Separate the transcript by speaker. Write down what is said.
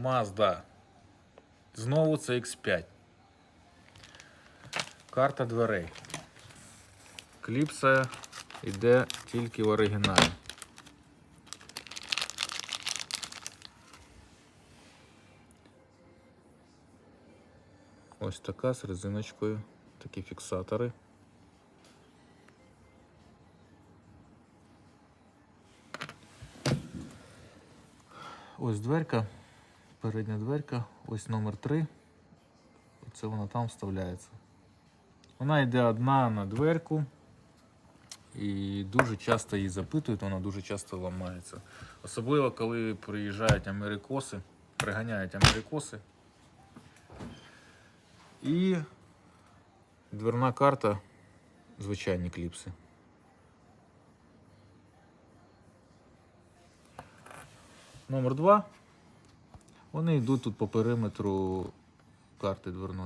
Speaker 1: Mazda. Знову це X5. Карта дверей. Кліпса йде тільки в оригіналі. Ось така з резиночкою. Такі фіксатори. Ось дверка, передня дверка, ось номер 3. Оце вона там вставляється. Вона йде одна на дверку. І дуже часто її запитують, вона дуже часто ламається. Особливо, коли приїжджають америкоси, приганяють америкоси. І дверна карта, звичайні кліпси. Номер 2. Вони йдуть тут по периметру карти дверної.